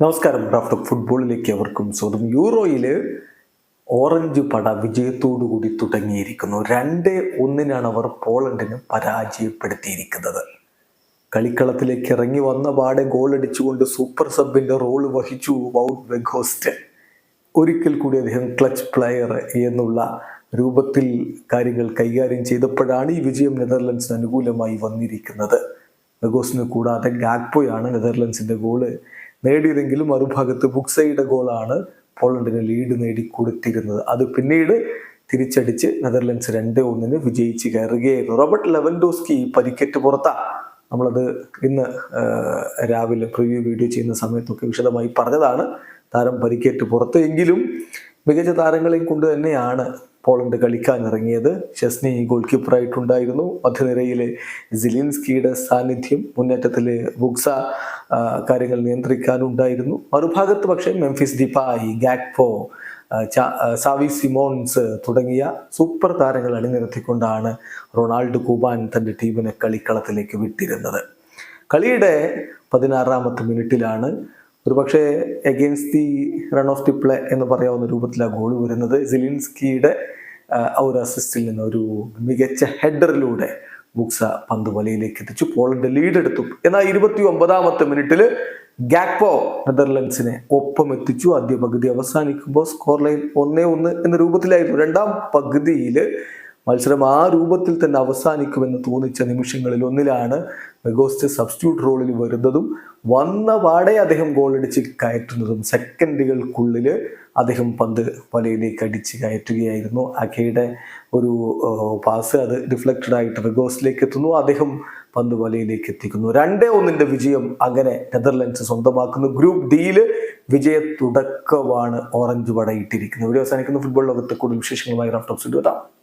നമസ്കാരം. ഡോക്ടർ ഫുട്ബോളിലേക്ക് അവർക്കും സ്വന്തം യൂറോയിൽ ഓറഞ്ച് പട വിജയത്തോടു കൂടി തുടങ്ങിയിരിക്കുന്നു. രണ്ട് ഒന്നിനാണ് അവർ പോളണ്ടിനെ പരാജയപ്പെടുത്തിയിരിക്കുന്നത്. കളിക്കളത്തിലേക്ക് ഇറങ്ങി വന്ന പാടെ ഗോൾ അടിച്ചുകൊണ്ട് സൂപ്പർ സബിന്റെ റോൾ വഹിച്ചു വൗട്ട് വെഗോസ്റ്റ്. ഒരിക്കൽ കൂടി അദ്ദേഹം ക്ലച്ച് പ്ലെയർ എന്നുള്ള രൂപത്തിൽ കാര്യങ്ങൾ കൈകാര്യം ചെയ്തപ്പോഴാണ് ഈ വിജയം നെതർലൻഡ്സിന് അനുകൂലമായി വന്നിരിക്കുന്നത്. വെഗോസിന് കൂടാതെ ഗാഗ്പോയാണ് നെതർലൻഡ്സിന്റെ ഗോൾ നേടിയതെങ്കിലും മറുഭാഗത്ത് ബുക്സയുടെ ഗോളാണ് പോളണ്ടിന് ലീഡ് നേടിക്കൊടുത്തിരുന്നത് അത് പിന്നീട് തിരിച്ചടിച്ച് നെതർലൻഡ്സ് രണ്ട് ഒന്നിന് വിജയിച്ച് കയറുകയായിരുന്നു. റോബർട്ട് ലെവൻഡോസ്കി പരിക്കറ്റ് പുറത്താ. നമ്മളത് ഇന്ന് രാവിലെ പ്രിവ്യൂ വീഡിയോ ചെയ്യുന്ന സമയത്തൊക്കെ വിശദമായി പറഞ്ഞതാണ്. താരം പരിക്കേറ്റ് പുറത്ത് എങ്കിലും മികച്ച താരങ്ങളെയും കൊണ്ട് തന്നെയാണ് പോളണ്ട് കളിക്കാനിറങ്ങിയത് ചെസ്നി ഗോൾ കീപ്പറായിട്ടുണ്ടായിരുന്നു മധ്യനിരയിലെ സിലിൻസ്കിയുടെ സാന്നിധ്യം മുന്നേറ്റത്തിലെ ബുക്സ കാര്യങ്ങൾ നിയന്ത്രിക്കാനുണ്ടായിരുന്നു. മറുഭാഗത്ത് പക്ഷേ Memphis Depay Gakpo Xavi Simons തുടങ്ങിയ സൂപ്പർ താരങ്ങൾ അണിനിരത്തിക്കൊണ്ടാണ് റൊണാൾഡ് കുബാൻ തന്റെ ടീമിനെ കളിക്കളത്തിലേക്ക് വിട്ടിരുന്നത്. കളിയുടെ പതിനാറാമത്തെ മിനിറ്റിലാണ് ഒരുപക്ഷെ against the run of the play എന്ന് പറയാവുന്ന രൂപത്തിലാണ് ഗോൾ വരുന്നത്. സിലിൻസ്കിയുടെ ഒരു അസിസ്റ്റിൽ നിന്ന് ഒരു മികച്ച ഹെഡറിലൂടെ ബുക്സ പന്ത് വലയിലേക്ക് എത്തിച്ചു പോളണ്ട് ലീഡ് എടുത്തു എന്നാൽ ഇരുപത്തി ഒമ്പതാമത്തെ മിനിറ്റിൽ ഗാക്പോ നെതർലൻഡ്സിനെ ഒപ്പം എത്തിച്ചു ആദ്യ പകുതി അവസാനിക്കുമ്പോൾ സ്കോർ ലൈൻ ഒന്നേ ഒന്ന് എന്ന രൂപത്തിലായിരുന്നു. രണ്ടാം പകുതിയിൽ മത്സരം ആ രൂപത്തിൽ തന്നെ അവസാനിക്കുമെന്ന് തോന്നിച്ച നിമിഷങ്ങളിൽ ഒന്നിലാണ് മെഗോസ്റ്റ് സബ്സ്റ്റിറ്റ്യൂട്ട് റോളിൽ വരുന്നതും വന്ന പാടെ അദ്ദേഹം ഗോളടിച്ച് കയറ്റുന്നതും സെക്കൻഡുകൾക്കുള്ളിൽ അദ്ദേഹം പന്ത് വലയിലേക്ക് അടിച്ച് കയറ്റുകയായിരുന്നു. അഖയുടെ ഒരു പാസ് അത് റിഫ്ലക്റ്റഡ് ആയിട്ട് മെഗോസ്റ്റിലേക്ക് എത്തുന്നു. അദ്ദേഹം പന്ത് വലയിലേക്ക് എത്തിക്കുന്നു. രണ്ടേ ഒന്നിന്റെ വിജയം അങ്ങനെ നെതർലൻഡ്സ് സ്വന്തമാക്കുന്നു. ഗ്രൂപ്പ് ഡിയിൽ വിജയ തുടക്കമാണ് ഓറഞ്ച് പടയിട്ടിരിക്കുന്നത്. ഇവിടെ അവസാനിക്കുന്ന. ഫുട്ബോൾ ലോകത്തെ കൂടുതൽ വിശേഷങ്ങളുമായി റാഫ്റ്റോപ്സ് എത്താം.